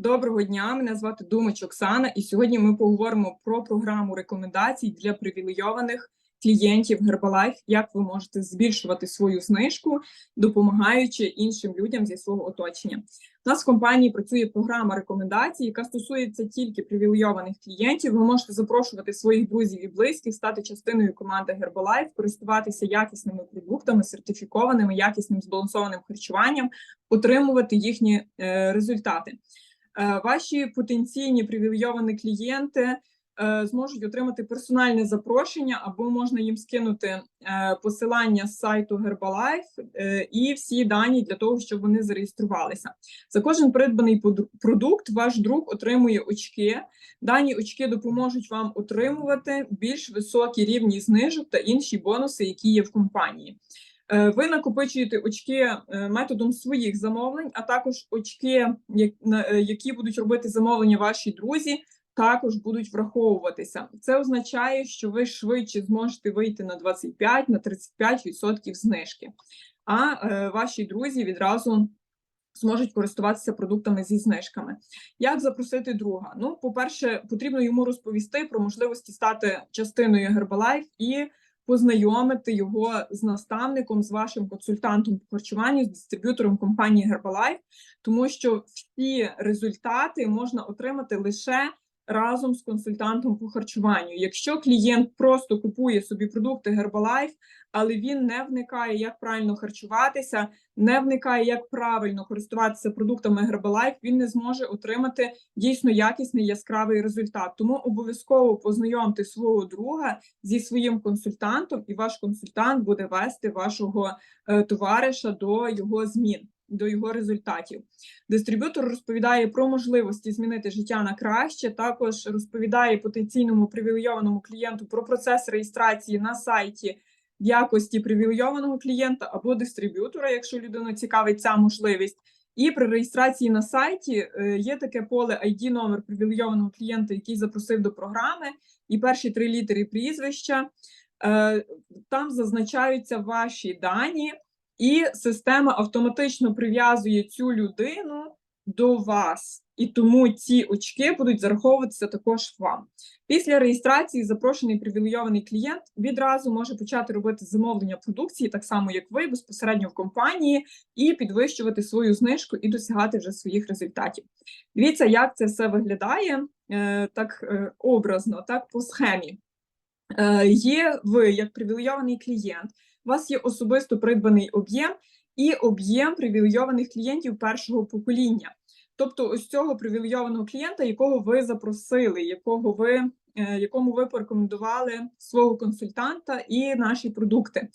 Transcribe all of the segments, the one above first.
Доброго дня, мене звати Думач Оксана, і сьогодні ми поговоримо про програму рекомендацій для привілейованих клієнтів Herbalife, як ви можете збільшувати свою знижку, допомагаючи іншим людям зі свого оточення. У нас в компанії працює програма рекомендацій, яка стосується тільки привілейованих клієнтів. Ви можете запрошувати своїх друзів і близьких, стати частиною команди Herbalife, користуватися якісними продуктами, сертифікованими, якісним збалансованим харчуванням, отримувати їхні е, результати. Е, Ваші потенційні привілейовані клієнти е, зможуть отримати персональне запрошення, або можна їм скинути е, посилання з сайту Herbalife і всі дані для того, щоб вони зареєструвалися. За кожен придбаний продукт ваш друг отримує очки. Дані очки допоможуть вам отримувати більш високі рівні знижок та інші бонуси, які є в компанії. Е, Ви накопичуєте очки е, методом своїх замовлень, а також очки, е, які будуть робити замовлення ваші друзі, також будуть враховуватися. Це означає, що ви швидше зможете вийти на 25 на 35% знижки, а ваші друзі відразу зможуть користуватися продуктами зі знижками. Як запросити друга? Ну, по-перше, потрібно йому розповісти про можливості стати частиною Herbalife і познайомити його з наставником, з вашим консультантом по харчуванню, з дистриб'ютором компанії Herbalife, тому що всі результати можна отримати лише разом з консультантом по харчуванню. Якщо клієнт просто купує собі продукти Herbalife, але він не вникає, як правильно харчуватися, не вникає, як правильно користуватися продуктами Herbalife, він не зможе отримати дійсно якісний яскравий результат. Тому обов'язково познайомте свого друга зі своїм консультантом, і ваш консультант буде вести вашого е, товариша до його змін, до його результатів. Дистриб'ютор розповідає про можливості змінити життя на краще. Також розповідає потенційному привілейованому клієнту про процес реєстрації на сайті в якості привілейованого клієнта або дистриб'ютора, якщо людину цікавить ця можливість. І при реєстрації на сайті е, є таке поле ID номер привілейованого клієнта, який запросив до програми, і перші три літери прізвища. Е, Там зазначаються ваші дані, і система автоматично прив'язує цю людину до вас. І тому ці очки будуть зараховуватися також вам. Після реєстрації запрошений привілейований клієнт відразу може почати робити замовлення продукції, так само як ви, безпосередньо в компанії, і підвищувати свою знижку і досягати вже своїх результатів. Дивіться, як це все виглядає е, так е, образно, так по схемі. Е, Є ви як привілейований клієнт, у вас є особисто придбаний об'єм і об'єм привілейованих клієнтів першого покоління. Тобто, ось цього привілейованого клієнта, якого ви запросили, якого ви, е, якому ви порекомендували свого консультанта і наші продукти.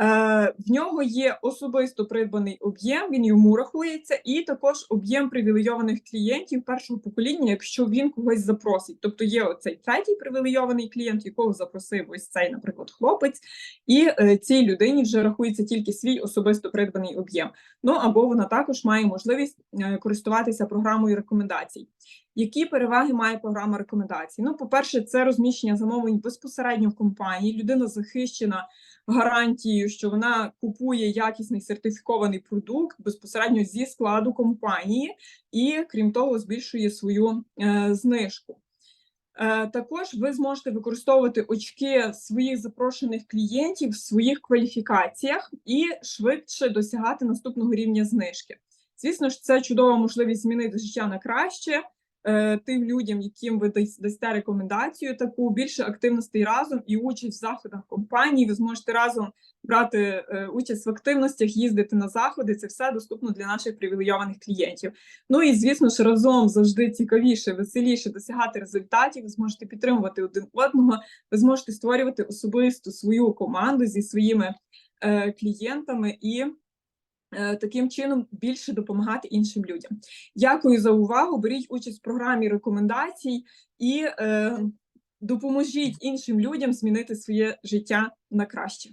Е, в нього є особисто придбаний об'єм, він йому рахується, і також об'єм привілейованих клієнтів першого покоління, якщо він когось запросить. Тобто є оцей третій привілейований клієнт, якого запросив ось цей, наприклад, хлопець, і е, цій людині вже рахується тільки свій особисто придбаний об'єм. Ну або вона також має можливість е, користуватися програмою рекомендацій. Які переваги має програма рекомендацій? Ну, по-перше, це розміщення замовлень безпосередньо в компанії. Людина захищена гарантією, що вона купує якісний сертифікований продукт безпосередньо зі складу компанії, і крім того, збільшує свою е, знижку. Е, також ви зможете використовувати очки своїх запрошених клієнтів в своїх кваліфікаціях і швидше досягати наступного рівня знижки. Звісно ж, це чудова можливість змінити життя на краще тим людям, яким ви дас- дасте рекомендацію, таку більше активностей разом і участь в заходах компанії. Ви зможете разом брати е, участь в активностях, їздити на заходи. Це все доступно для наших привілейованих клієнтів. Ну і звісно ж, разом завжди цікавіше, веселіше досягати результатів. Ви зможете підтримувати один одного. Ви зможете створювати особисту свою команду зі своїми е, клієнтами і. Е, Таким чином більше допомагати іншим людям. Дякую за увагу. Беріть участь в програмі рекомендацій і е, допоможіть іншим людям змінити своє життя на краще.